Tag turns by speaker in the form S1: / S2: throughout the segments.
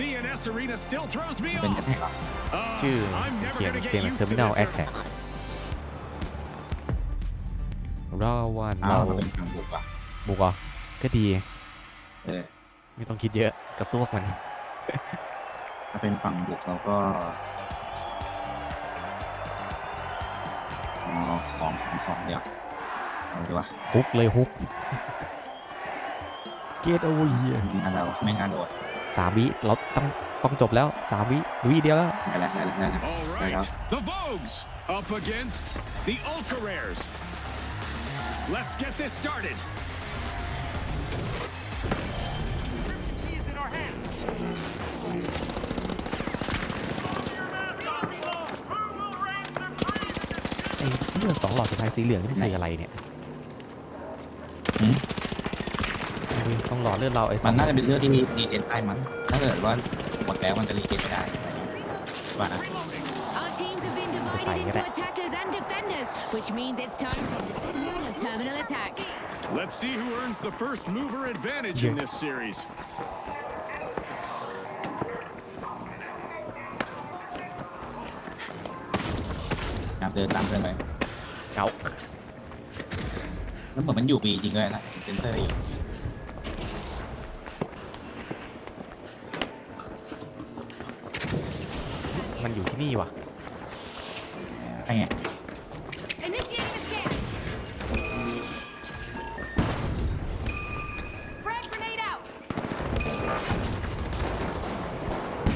S1: CNS arena still throws me
S2: เป็น
S1: off.
S2: กระแทกเหรอ
S1: Uh,
S3: ชื่อ
S1: I'm never
S3: เขียน
S1: gonna
S3: เกม
S1: get used to
S3: Terminal
S1: this.
S3: Attack รอวัน
S2: อ้า
S3: เรา
S2: วเราเป็นฝั่งบุกอะ
S3: บุกเหรอก็ดี
S2: เออ
S3: ไม่ต้องคิดเยอะกระซวกมัน
S2: ถ้าเป็นฝั่งบุกเราก็อ๋อของของของเดียวอะไรดีวะ
S3: ฮุกเลยฮุก เกตโอเวอร์เฮีย
S2: ไม่งานเราไม่งานโดด
S3: สามวิเราต้องต้องจบแล้วสามวิวิเดียวแล้ว
S2: ได้แล้วได้แล้วได้แล้ว
S1: All
S2: There you
S1: right, the Vogues up against the Ultra Rares. Let's get this started. Keys in our hands.
S3: ไอ้เรื่องสองหลอดสุดท้ายสีเหลืองนี่มันคืออะไรเนี่ย
S2: หืม
S3: ไอ้ต้อง หลอดเลือดเราไอ้ส
S2: มั
S3: อนง
S2: น่าจะเป็นเรื่องที่รีเจนได้มั้งถ้าเกิดว่าหมดแล้วมันจะรีเจนไม่ได้ว่านะ
S4: Our teams have been divided into attackers and defenders, which means it's time for a terminal attack.
S1: Let's see who earns the first mover advantage in this series.
S2: ครับเดินตามเพื่อนไป
S3: เก่า
S2: แล้วเหมือนมันอยู่บีจริงเลยนะเซนเซอร์อยู่
S3: มันอยู่ที่นี่ว่ะ
S2: ไอ้ไง
S4: Initiating the scan. Frag grenade out.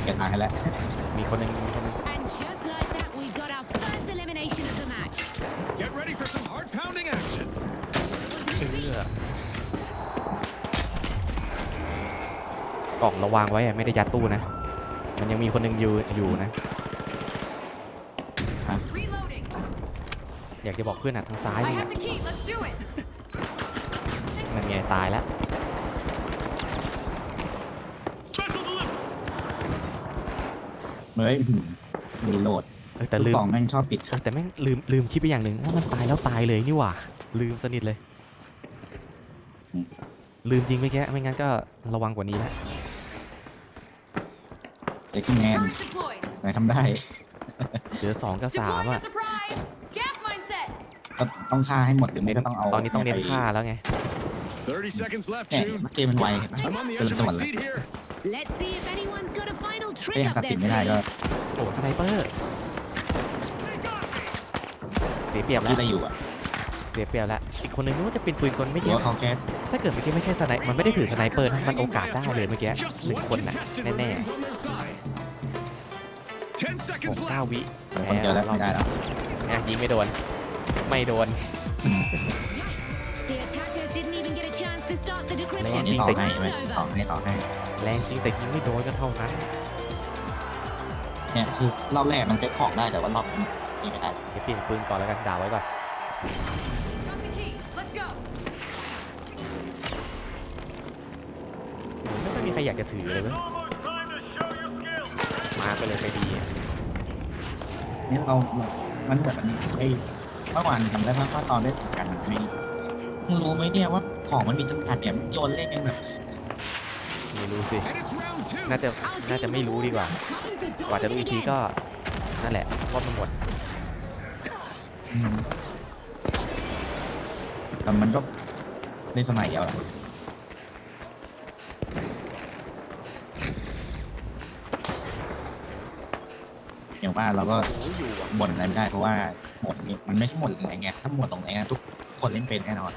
S2: เกิดทางให้แล้ว
S3: มีคนหนึ่งมีคนหนึ่ง
S4: And just like that, we got our first elimination of the match.
S1: Get ready for some heart pounding action.
S3: เชื่อกล่องเราวางไว้อะไม่ได้ยัดตู้นะ มันยังมีคนหนึ่งอยู่อยู่นะ อยากจะบอกเพื่อนอะทางซ้าย
S4: I
S3: นี่
S4: have
S3: นะ
S4: the key. Let's do it.
S3: นั่นไงตายแล้ว
S1: Special delivery.
S2: เฮ้ยอื้อหือรีโหลด
S3: เออแต่
S2: ลูก
S3: ลืม
S2: สองแม่งชอบติด
S3: เออแต่แม่งลืมลืมคิดไปอย่างหนึ่งว่ามันตายแล้วตายเลยนี่หว่า ลืมสนิทเลย ลืมจริงไม่แค่ไม่งั้นก็ระวังกว่านี้นะ
S2: เซ็กซี่แมน
S4: Turret deployed.
S2: ไหนทำได้
S3: เหลือสองกับสาม
S4: Deploying
S3: อะ
S2: ก็ต้องฆ่าให้หมดหรือไม่
S3: เน้น
S2: ก็ต้องเอา
S3: ตอนนี้ต้องเน้น
S2: ไป
S3: ฆ่าแล้วไง
S1: 30 seconds left,
S2: เนี่ย
S1: June.
S2: เกมมันไวเห็นไหม
S1: I'm on the
S2: เติม
S1: edge of
S2: จังห
S1: my
S2: วะเลย
S1: seat here.
S4: Let's see if anyone's got a final
S2: ก็
S4: trick
S2: ยัง
S4: up
S2: ตัดสิน
S4: their
S2: ไม่ได้ก็
S4: sleeve.
S3: โอ้สไนเปอร์เสียเปรียบแล้
S2: ที่
S3: ว
S2: ได้อยู่อะ
S3: เสียเปรียบแล้วอีกคนนึงนึกว่าจะเป็นปืนกลไม่
S2: หรื
S3: เย
S2: อ
S3: อะ
S2: ว่าเขาแค่
S3: ถ้าเกิดเมื่อกี้ไม่ใช่สไนมันไม่ได้ถือสไนเปอร์นะมันโอกาสได้เลยเมื่อกี้
S1: Just
S3: หนึ่ง
S1: one
S3: คนน่ะ
S1: contestant
S3: แน่
S1: remains on their side. 10
S3: ๆ
S1: seconds
S3: ผมเก้า
S1: left.
S3: วิ
S2: เหลือคนเดียวแล้วไม่ได้แล้ว
S3: เนี่ยยิงไม่โดน ไม่โดน
S4: The attackers didn't even get a chance to start the
S2: อัน
S4: decryption.
S2: นี้ต่อ
S4: It's
S2: ให้ไหม
S4: all
S2: ต่อ
S4: over.
S2: ให้ต่อให้
S3: แรงจริงแต่ยิงไม่โดนก็เท่านั้น
S2: เนี่ยคือรอบแรกมันเซ็ตของได้แต่ว่ารอบนี้นี่ไม่ได้
S3: เดี๋ยวเปลี่ยนปืนก่อนแล้วกันด่าไว้ก่อน
S4: Got the key. Let's go.
S3: ไม่ค่อยมีใครอยากจะถือเลยเว้ยมาไปเลยไปดี
S2: นี่เราเรา มันเหมือนมันไอ้ เมื่อวานทำได้ว่าตอนเล่นกันมันไม่มึงรู้ไหมเนี่ยว่าของมันมีจำกัดเนี่ยมันโยนเล่นกันแบบ
S3: ไม่รู้สิ
S1: And it's round two.
S3: น่าจะ
S4: Our
S3: น่าจะ
S4: teams
S3: ไม่รู้ดีกว่า
S4: have time to
S3: กว่าจะรู้อีกที
S4: again.
S3: ก็นั่นแหละว่ามันหมด
S2: อืมแต่มันก็เล่นสมัยเดียวอะอย่างว่าเราก็บ่นอะไรไม่ได้เพราะว่าหมดนี่มันไม่ใช่หมดตรงไหนไงถ้าหมดตรงไหนอะทุกคนเล่นเป็นแน่นอน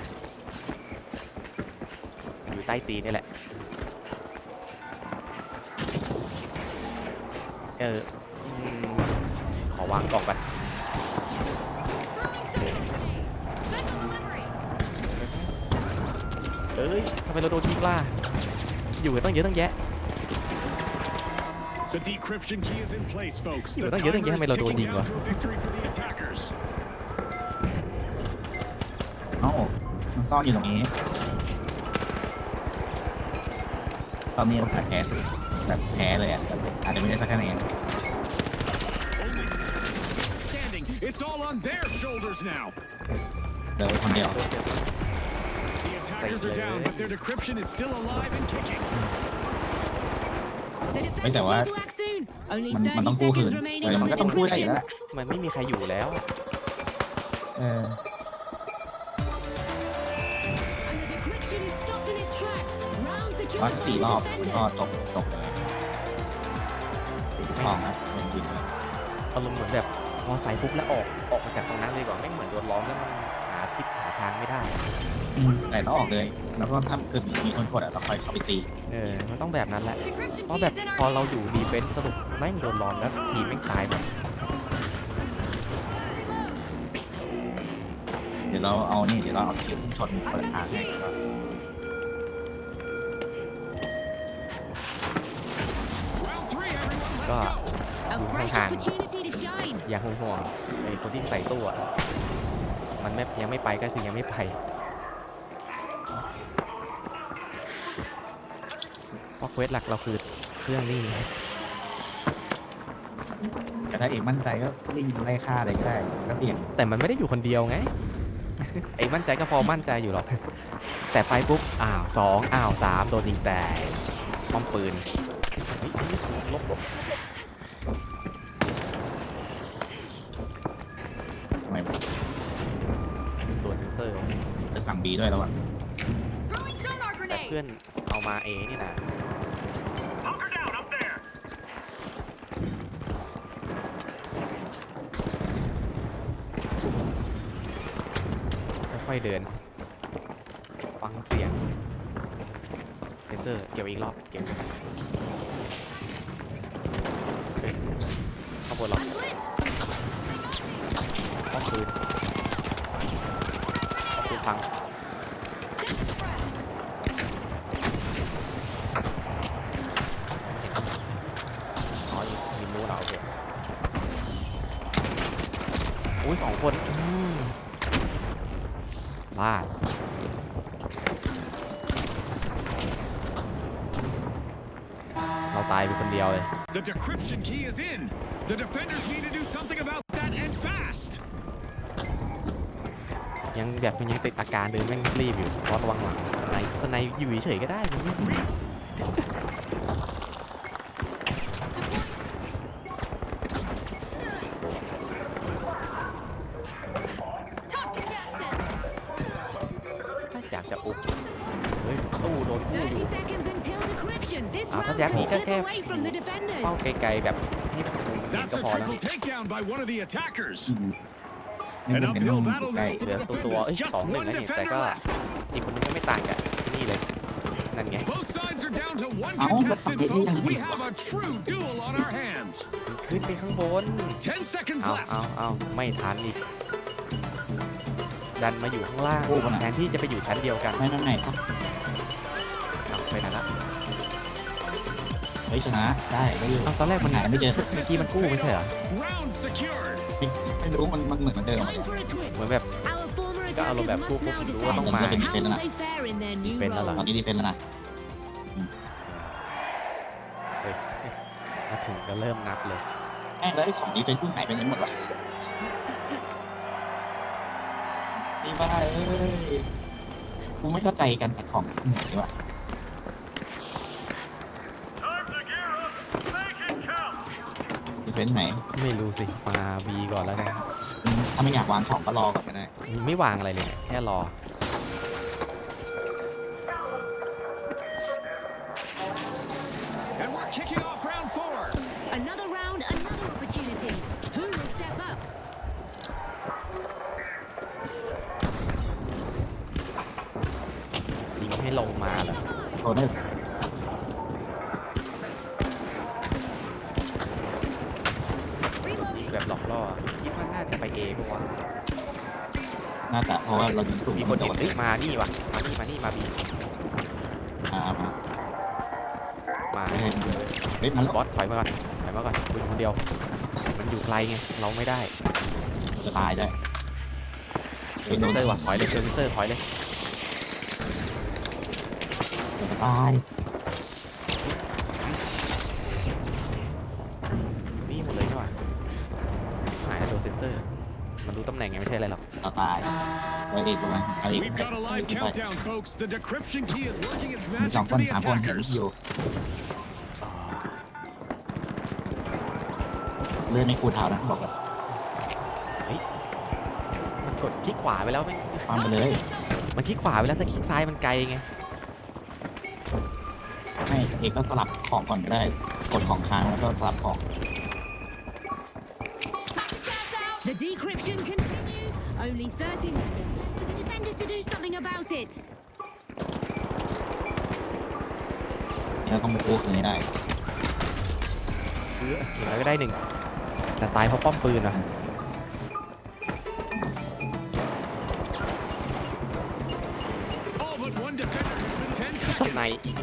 S3: อยู่ใต้ตีนนี่แหละ เอออืมขอวางกล่องก่อน
S4: Special delivery.
S3: เอ้ยทำไมเราโดนยิงล่ะ อยู่กันตั้งเยอะตั้งแยะ
S1: The decryption key is in place, folks.
S3: Io,
S1: The
S3: dai, io non
S1: timer
S3: chiamo
S1: is
S3: la
S1: ticking
S3: Duolingo.
S1: down to a victory for the attackers.
S2: เอ้ามันซ่อนอยู่ตรงนี้ ตอนนี้โอกาสแพ้สุดแบบแพ้เลยอ่ะแบบอาจจะไม่ได้สักคะแนน
S1: Only standing. It's all on their shoulders now.
S2: เดินคนเดียว
S1: The attackers are down, but their decryption is still alive and kicking.
S4: The
S2: ไม่แต่
S4: defenders
S2: ว่า
S4: need to act soon. Only
S2: มันมัน
S4: 30
S2: ต้องกู้คืน
S4: seconds remaining
S2: เดี๋ยว
S4: on
S2: มัน
S4: the
S2: ก็ต้องกู้ได้อยู่
S4: decryption.
S2: แล้ว
S3: มันไม่มีใครอยู่แล้ว
S2: เออ
S4: And the decryption is stopped in its tracks. Round
S2: ว่า
S4: secured
S2: ถ้า
S4: by
S2: สี่
S4: the
S2: รอบก็
S4: defenders.
S2: จบจบเลยสองครับเป็นวินเลย
S3: อารมณ์เหมือนแบบมอไซค์ปุ๊บแล้วออกออกมาจากตรงนั้นเลยดีกว่าไม่งเหมือนโดนล้อมแล้วมันหาทิศหาทางไม่ได้
S2: อืมใส่แล้วออกเลย แล้วก็ถ้าเกิดมีคนกดอะเราคอยเข้าไปตี
S3: เออมันต้องแบบนั้นแหละ
S4: Decryption
S3: เพราะ
S4: key
S3: แบบ
S4: is in
S3: พอ
S4: our
S3: เราอยู่ดีเฟนส์สรุปแม่งโดนล้อมแล้วทีมแม่งตายหมด
S2: เดี๋ยวเราเอานี่เดี๋ยวเราเอาสกิลพุ่งชนเปิดทางให้ก็
S1: Round three, everyone. Let's
S3: Go.
S1: go.
S4: A fresh
S3: Hang.
S4: opportunity to shine.
S3: อย่าห่วงๆไอ้คนที่ใส่ตู้อะมันไม่ยังไม่ไปก็คือยังไม่ไป ควสหลักเราคือเครื่องนี่
S2: แต่ถ้าเอกมั่นใจก็วิ่งไล่ฆ่าอะไรก็ได้ก็เสี่ยง
S3: แต่มันไม่ได้อยู่คนเดียวไง ไอ้มั่นใจก็พอมั่นใจอยู่หรอก แต่ไปปุ๊บ อ้าวสองอ้าวสามโดนยิงแต่ป้อมปืนเฮ้ยลบลบ
S2: ไม
S3: ตัวเซนเซอร์
S2: จะสั่งบีด้วยแล้วอะ
S4: Throwing sonar
S3: แต่
S4: grenade.
S3: เพื่อนเอามาเองนี่นะ ค่อยเดิน ฟังเสียงเซนเซอร์เกี่ยวอีกรอบเกี่ยวอีกรอบเข้างบนเหรอ
S4: I'm lit.
S3: ป้อมปืนป้อมปืนพังอ๋อยิงยิงรู้เหราโอเคอุ้ยสองคน บ้าเราตายไปคนเดียวเลย
S1: The decryption key is in. The defenders need to do something about that and fast.
S3: ยังแบบมันยังติดอาการเดินแม่งรีบอยู่เพราะระวังหลังสไนสไนอยู่เฉยๆก็ได้มันไม่
S4: This
S3: Ah,
S4: round
S3: that's
S4: could
S3: actually
S4: slip
S3: okay.
S4: away from the defenders.
S3: เป้าไกลๆแบบให้ผมเห็น
S1: That's
S3: ก็
S1: a
S3: พอแล้ว
S1: triple takedown by one of the attackers.
S2: ไม่
S1: An
S2: จำเป็นต้อ
S1: uphill
S2: ง
S1: battle
S2: ใกล้
S1: now for
S3: เหลื
S1: the
S3: อตัวตัวๆเอ้ย
S1: defenders.
S3: สอง
S1: Just
S3: หนึ่ง
S1: one
S3: แล้วนี่แต่
S1: defender
S3: ก็
S1: left.
S3: อีกคนนึงก็ไม่ต่างกับนี่เลยนั่นไง
S1: Both sides are down to one
S2: Ow,
S1: contestant,
S2: that's
S1: folks.
S2: getting
S1: We
S2: me.
S1: have a true duel on our hands.
S3: ขึ้นไปข้างบน
S1: Ten seconds
S3: เอา
S1: left.
S3: เอาเอาไม่ทันอีกดันมาอยู่ข้างล่าง
S2: โอ้ขนาด
S3: แทนที่จะไปอยู่ชั้นเดียวกัน
S2: ไม่ไม่ไม่ครับ
S3: เอาไปไหนละ
S2: เฮ้ยชนะได้ได้อยู่
S3: เอาตอนแรกมัน
S2: หาไม่เจอ
S3: เมื่อกี้มันกู้ไม่ใช่เหรอ
S1: Round secured.
S2: ไม่รู้มันมันเหมือนมันเดิม
S4: Time for a twist.
S3: เหมือนแบบ
S4: Our former
S3: ก็อารมณ์แบบ
S4: attackers
S3: พวก
S4: must now
S3: พวกรู้ว่า
S4: defend.
S3: ต้องมา
S2: จะเป็น
S4: How will they fare in their new
S3: เป็นแล้วเหรอ
S2: ตอน
S4: roles?
S2: นี้ดีเฟนแล้วนะ
S3: เฮ้ยมาถึงก็เริ่มนับเลย
S2: แม่งแล้วไอ้ของดีเฟนกูหายไปไหนหมดวะนี่บ้าเอ้ยกูไม่เข้าใจกันแต่ของที่ไหนวะดี เฟนไหน
S3: ไม่รู้สิ มาบีก่อนแล้วกัน
S2: อืมถ้าไม่อยากวางของก็รอก่อนก็ได้
S3: ไม่วางอะไรเลยเนี่ยแค่รอ
S1: And we're kicking off round four.
S4: Another round, another opportunity. Who will step up?
S3: ยิงให้ลงมาเหรอ
S2: โทษได้
S4: Reloading.
S3: ว่าน่าจะไปเอพวกวะ
S2: น่าจะเพราะว่าเรายิงสูง
S3: มีคนเห็นเฮ้ยมานี่วะมานี่มานี่มาบี
S2: อ่ามา
S3: มา
S2: ไม่ให้มันเฮ้ยมันแล้ว
S3: บอสถอยมาก่อนถอยมาก่อนคุณคนเดียว มันอยู่ไกลไงเราไม่ได้
S2: จะตายได้
S3: เซนเตอร์ว่ะถอยเลยเซนเตอร์ถอยเลย
S2: จะตาย
S3: ไงไม่ใช่อะไรหรอก
S2: เราตายแล้วเอกประมาณเอาเอก
S1: We've
S2: ไป
S1: got a
S2: เอาเอ
S1: live
S2: กไป
S1: countdown, folks. The decryption key is working its
S2: มีสอง
S1: magic
S2: ค
S1: for
S2: น
S1: the
S2: สามคน
S1: attackers.
S2: อยู่เลื่อนไม่คูเท้านะบอกแบบ
S3: มันกดคลิกขวาไปแล้วไม่
S2: ความไปเลย
S3: มันคลิกขวาไปแล้วแต่คลิกซ้ายมันไกลไง
S2: ไม่เอกก็สลับของก่อนก็ได้ กดของค้างแล้วก็สลับของ
S4: Only 30 seconds for the defenders to do something about it.
S2: นี่เราต้องไปกู้คืนให้ได้
S3: แล้วก็ได้หนึ่งแต่ตายเพราะป้อมปืนเหรอ
S1: All but one defender has been 10
S3: สไน
S1: seconds.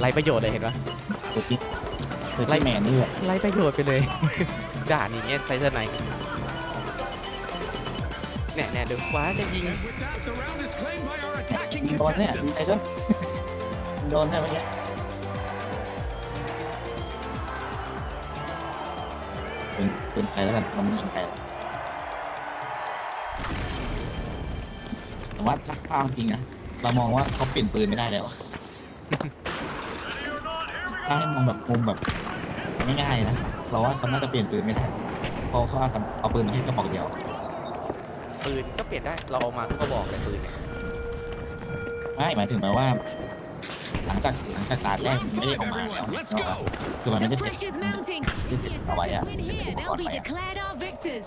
S3: ไรประโยชน์เลยเห็นปะ
S2: เซอร์ซิเซอร์ซิแมนนี่แบบ
S3: ไรประโยชน์ไปเลย ด่านอย่างเงี้ยไซเซอร์ไน แน่แน่เดี๋ยวขวาจะยิง
S1: And with that, the round is claimed by our attacking
S2: โดนเนี่ยไอ้
S1: contestants.
S2: เจ้าโดนเนี่ยเมื่อกี้เป็นเป็นใครแล้วกันเราไม่สนใจหรอกแต่ว่าสักภาพจริงนะเรามองว่าเขาเปลี่ยนปืนไม่ได้แล้วถ้าให้มองแบบมุมแบบง่ายๆนะเราว่าเขาน่าจะเปลี่ยนปืนไม่ได้เพราะเขาเอากับเอาปืนมาให้กระบอกเดียว
S3: ปืนก็เปลี่ยนได้ เราเอามาทุกกระบอกเลยปืนเนี่ย
S2: ไม่หมายถึงแปลว่า หลังจากหลังจากตาแรก
S1: Round
S2: มันไม่ได้
S1: five,
S2: ออกมาแล้ว
S1: everyone.
S2: เนี่ย
S1: Let's
S2: เนอะ
S1: go.
S2: คือมันไม่
S4: The
S2: ได้เสร็จ
S4: pressure's mounting. If
S2: This
S4: the
S2: is how I
S4: attackers
S2: am.
S4: win
S2: This is
S4: here,
S2: how
S4: they'll be
S2: I am.
S4: declared our victors.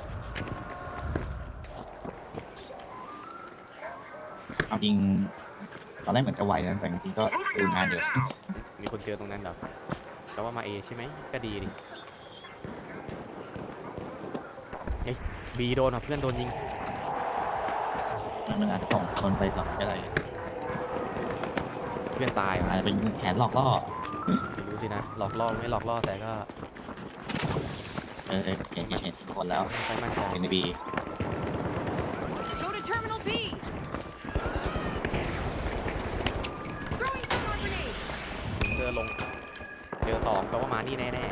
S2: เอาจริงตอนแรกเหมือนจะไหวนะแต่จริงๆก็ดูงานอยู่
S3: มีคนเจอตรงนั้นเหรอแล้วว่ามาเอใช่ไหมก็ดีดิเอ้ยบีโดนอะเพื่อนโดนยิง
S2: มันอาจจะส่งคนไปก่อนก็ได้
S3: เพื่อนตายว่ะ
S2: อาจจะเป็นแผนหลอกล่อ
S3: ไม่รู้สินะ หลอกล่อไม่หลอกล่อแต่ก็
S2: เออเออเห็นเห็นเห็นเห็นคนแล้ว
S3: ไม่ค่อยมั่นใจ
S2: เป็นในบี
S4: Go to Terminal B. Throwing sonar grenade.
S3: เจอลงเจอสองแปลว่ามานี่แน่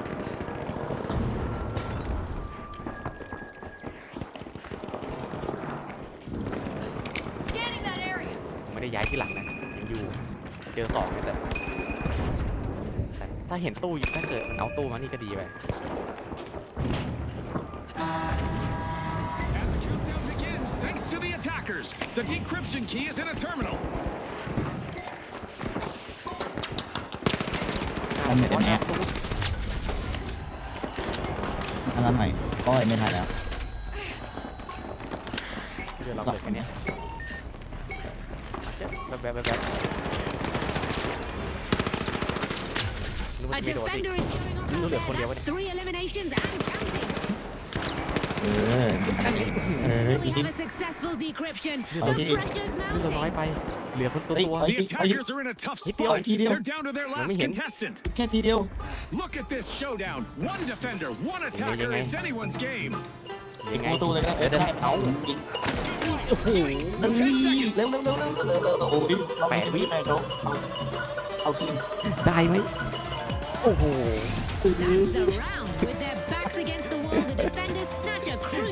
S4: Scanning that area.
S3: ๆผม ไม่ได้ย้ายที่หลังนะยังอยู่ เจอสองเนี่ยแต่แต่ถ้าเห็นตู้อยู่ถ้าเกิดมันเอาตู้มานี่ก็ดีไป
S1: And the countdown begins thanks to the attackers. The decryption key is in a terminal.
S2: มันเป็นแอบอันนั้นหน่อยก็ไม่ทันแล้ว
S3: เดี๋ยวเรา
S2: สอง
S3: เกิด
S2: ค
S3: กันน
S2: เนี้
S3: เนี้
S2: ย
S3: ยแบบแบบแบบแบบนึกว่า
S4: A
S3: จะไม่โดนสิ
S4: defender is showing off
S3: Lu
S4: out
S3: lượt
S4: there.
S3: con đéo
S4: That's three eliminations and counting.
S2: เออเออ
S4: We
S2: อีกที
S4: have a successful decryption.
S2: Oh,
S4: The
S2: did-
S4: pressure's
S3: นี่เราน้อย
S4: mounting.
S3: ไป เหลือคนตัว
S2: เฮ้ย
S3: ตัว
S2: เฮ้ย
S1: The attackers are in a tough
S3: Hit the
S1: spot.
S2: eye, hit the eye.
S1: They're down to their
S3: Let
S1: last
S3: me hit.
S1: contestant.
S2: แค่ทีเดียว
S1: Look at this showdown. One defender, one attacker.
S3: ngay.
S1: It's anyone's game.
S3: ยิงไง
S2: ตูเลยก็ได้
S3: เอา
S2: ยิง
S3: โอ้โห
S2: เร็วเร็วเร็วเร็วเร็วเร็วโอ้ยแปดวิไปเขาเอาขึ้น
S3: ได้ไหมโอ้โห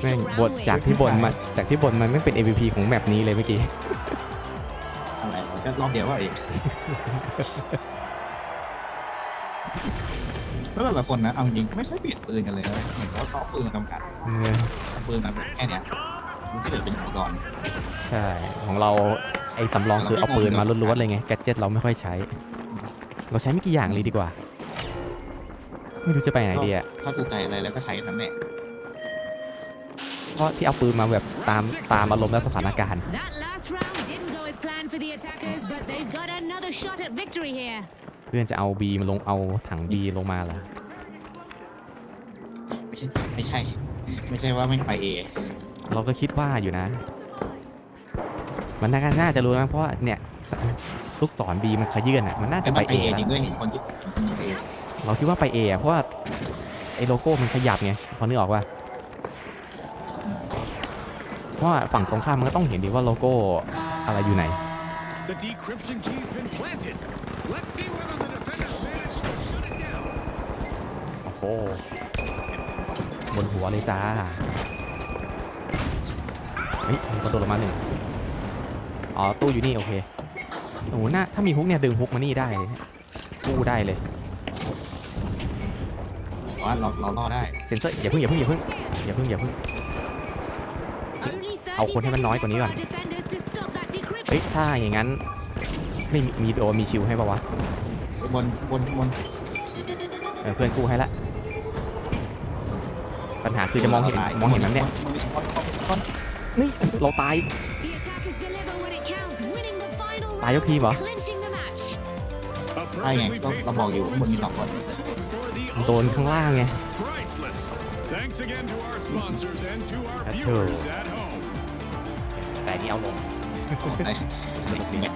S3: แม่งบทจากที่บนมาจากที่บนมันไม่เป็น MVP ของแมปนี้เลยเมื่อกี้
S2: อะไรก็รอบเดียวว่าอีก แล้วแต่ละคนนะเอาจริงไม่ค่อยเปลี่ยนปืนกันเลยนะเหมือนว่าเขาเอาปืนมากำกัด
S3: เออ
S2: เอาปืนมาแบบแค่เนี้ยมันจะเหลือเป็นอุปกรณ์
S3: ใช่ ของเราไอ้สำรองคือเอาปืนมาล้วนๆเลยไง แกดเจ็ตเราไม่ค่อยใช้ เราใช้ไม่กี่อย่างเลยดีกว่า ไม่รู้จะไปไหนดีอะ
S2: ถ้าถูกใจอะไรแล้วก็ใช้นั่นแหละ
S3: เพราะที่เอาปืนมาแบบตามตามอารมณ์และสถานการณ์
S4: That last round didn't go as planned for the attackers, but they've got another shot at victory here.
S3: เพื่อนจะเอาบีมาลงเอาถังบีลงมาเหรอ
S2: ไม่ใช่ไม่ใช่ ไม่ใช่ว่าไม่ไปเอ
S3: เราก็คิดว่าอยู่นะ มันน่าน่าจะรู้นะเพราะว่าเนี่ยลูกศรบีมันขยื่นอะมันน่า
S2: แต่
S3: จะ
S2: ไป
S3: ไป
S2: เอ
S3: เอ
S2: จริง
S3: แล้ว
S2: ด้วยเห็นคนที่เห็นคนยิงเอ
S3: เราคิดว่าไปเออะเพราะว่าไอ้โลโก้มันขยับไงพอนึกออกว่าเพราะว่าฝั่งตรงข้ามมันก็ต้องเห็นดีว่าโลโก้อะไรอยู่ไหน
S1: The decryption key's been planted. Let's see whether the defenders manage to shut it down.
S3: โอ้โหบนหัวเลยจ้าเฮ้ยมีประตูลงมาหนึ่งอ๋อตู้อยู่นี่โอเคโอ้โหน่าถ้ามีฮุกเนี่ยดึงฮุกมานี่ได้เลยกู้ได้เลย
S2: แต่ว่าเราเรารอดได้
S3: เซนเซอร์อย่าเพิ่งอย่าเพิ่งอย่าเพิ่งอย่าเพิ่งอย่าเพิ่ง
S4: Only
S3: เอาคน
S4: 30
S3: ให้มันน้อย
S4: seconds
S3: กว่านี้
S4: left
S3: ก่อน
S4: for our defenders to stop that
S3: เฮ้ย
S4: decryption.
S3: ถ้าอย่างนั้นไม่มีมีโอมีชิวให้ปะวะ
S2: บนบนบน
S3: เออเพื่อนกู้ให้ละ ปัญหาคือจะมองเห็นมองเห็นมันเนี่ย
S2: มันมีสปอนมันมีสปอน
S3: นี่เราตาย
S4: The attackers deliver when it counts, winning the final
S3: ตายยกทีมเหรอ
S4: round, clinching the match.
S1: A
S2: ใช่ไง
S1: perfectly
S2: ก็
S1: paced
S2: เราบอกอยู่ว่าบนมีสองคน
S1: for the
S3: โดนข้างล่างไง
S1: Priceless. Thanks again to our sponsors and to our
S3: That's
S1: viewers
S3: true.
S1: at home.
S3: แต่อันนี่เอาลง
S2: ไอ้สนุกดีเนี่ย